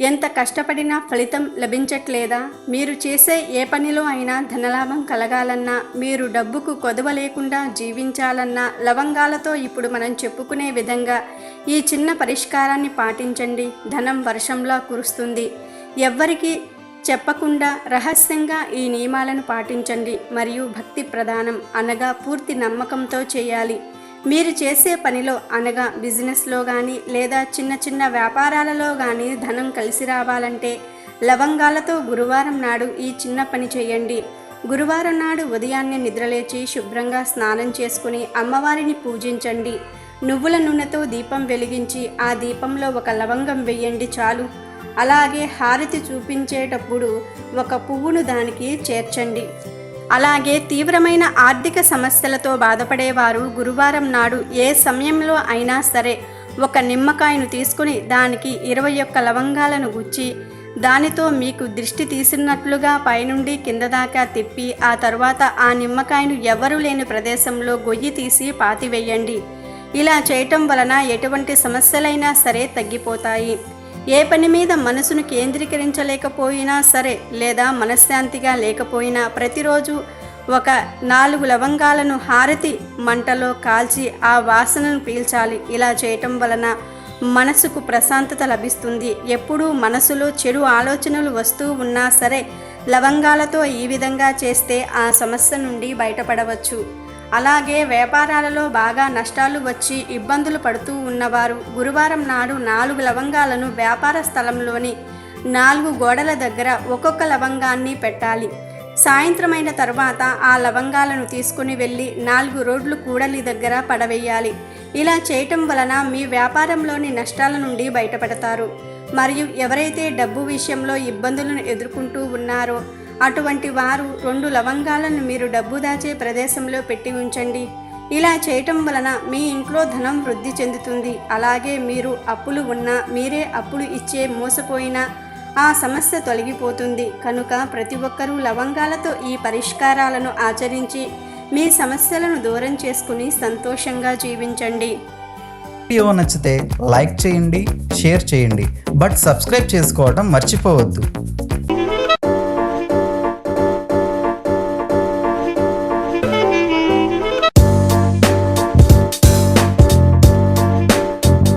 ఎంత కష్టపడినా ఫలితం లభించట్లేదా? మీరు చేసే ఏ పనిలో అయినా ధనలాభం కలగాలన్నా మీరు డబ్బుకు కొదవ లేకుండా జీవించాలన్నా లవంగాలతో ఇప్పుడు మనం చెప్పుకునే విధంగా ఈ చిన్న పరిష్కారాన్ని పాటించండి. ధనం వర్షంలా కురుస్తుంది. ఎవ్వరికీ చెప్పకుండా రహస్యంగా ఈ నియమాలను పాటించండి. మరియు భక్తి ప్రధానం అనగా పూర్తి నమ్మకంతో చేయాలి. మీరు చేసే పనిలో అనగా బిజినెస్లో కానీ లేదా చిన్న చిన్న వ్యాపారాలలో కానీ ధనం కలిసి రావాలంటే లవంగాలతో గురువారం నాడు ఈ చిన్న పని చేయండి. గురువారం నాడు ఉదయాన్నే నిద్రలేచి శుభ్రంగా స్నానం చేసుకుని అమ్మవారిని పూజించండి. నువ్వుల నూనెతో దీపం వెలిగించి ఆ దీపంలో ఒక లవంగం వెయ్యండి చాలు. అలాగే హారతి చూపించేటప్పుడు ఒక పువ్వును దానికి చేర్చండి. అలాగే తీవ్రమైన ఆర్థిక సమస్యలతో బాధపడేవారు గురువారం నాడు ఏ సమయంలో అయినా సరే ఒక నిమ్మకాయను తీసుకుని దానికి ఇరవై ఒక్క లవంగాలను గుచ్చి దానితో మీకు దృష్టి తీసినట్లుగా పైనుండి కింద దాకా తిప్పి ఆ తర్వాత ఆ నిమ్మకాయను ఎవరూ లేని ప్రదేశంలో గొయ్యి తీసి పాతివేయండి. ఇలా చేయటం వలన ఎటువంటి సమస్యలైనా సరే తగ్గిపోతాయి. ఏ పని మీద మనసును కేంద్రీకరించలేకపోయినా సరే లేదా మనశ్శాంతిగా లేకపోయినా ప్రతిరోజు ఒక నాలుగు లవంగాలను హారతి మంటలో కాల్చి ఆ వాసనను పీల్చాలి. ఇలా చేయటం వలన మనసుకు ప్రశాంతత లభిస్తుంది. ఎప్పుడూ మనసులో చెడు ఆలోచనలు వస్తూ ఉన్నా సరే లవంగాలతో ఈ విధంగా చేస్తే ఆ సమస్య నుండి బయటపడవచ్చు. అలాగే వ్యాపారాలలో బాగా నష్టాలు వచ్చి ఇబ్బందులు పడుతూ ఉన్నవారు గురువారం నాడు నాలుగు లవంగాలను వ్యాపార స్థలంలోని నాలుగు గోడల దగ్గర ఒక్కొక్క లవంగాన్ని పెట్టాలి. సాయంత్రమైన తర్వాత ఆ లవంగాలను తీసుకుని వెళ్ళి నాలుగు రోడ్లు కూడలి దగ్గర పడవేయాలి. ఇలా చేయటం వలన మీ వ్యాపారంలోని నష్టాల నుండి బయటపడతారు. మరియు ఎవరైతే డబ్బు విషయంలో ఇబ్బందులను ఎదుర్కొంటూ ఉన్నారో అటువంటి వారు రెండు లవంగాలను మీరు డబ్బు దాచే ప్రదేశంలో పెట్టి ఉంచండి. ఇలా చేయటం వలన మీ ఇంట్లో ధనం వృద్ధి చెందుతుంది. అలాగే మీరు అప్పులు ఉన్నా మీరే అప్పులు ఇచ్చే మోసపోయినా ఆ సమస్య తొలగిపోతుంది. కనుక ప్రతి ఒక్కరూ లవంగాలతో ఈ పరిష్కారాలను ఆచరించి మీ సమస్యలను దూరం చేసుకుని సంతోషంగా జీవించండి. వీడియో నచ్చితే లైక్ చేయండి షేర్ చేయండి. బట్ సబ్స్క్రైబ్ చేసుకోవడం మర్చిపోవద్దు.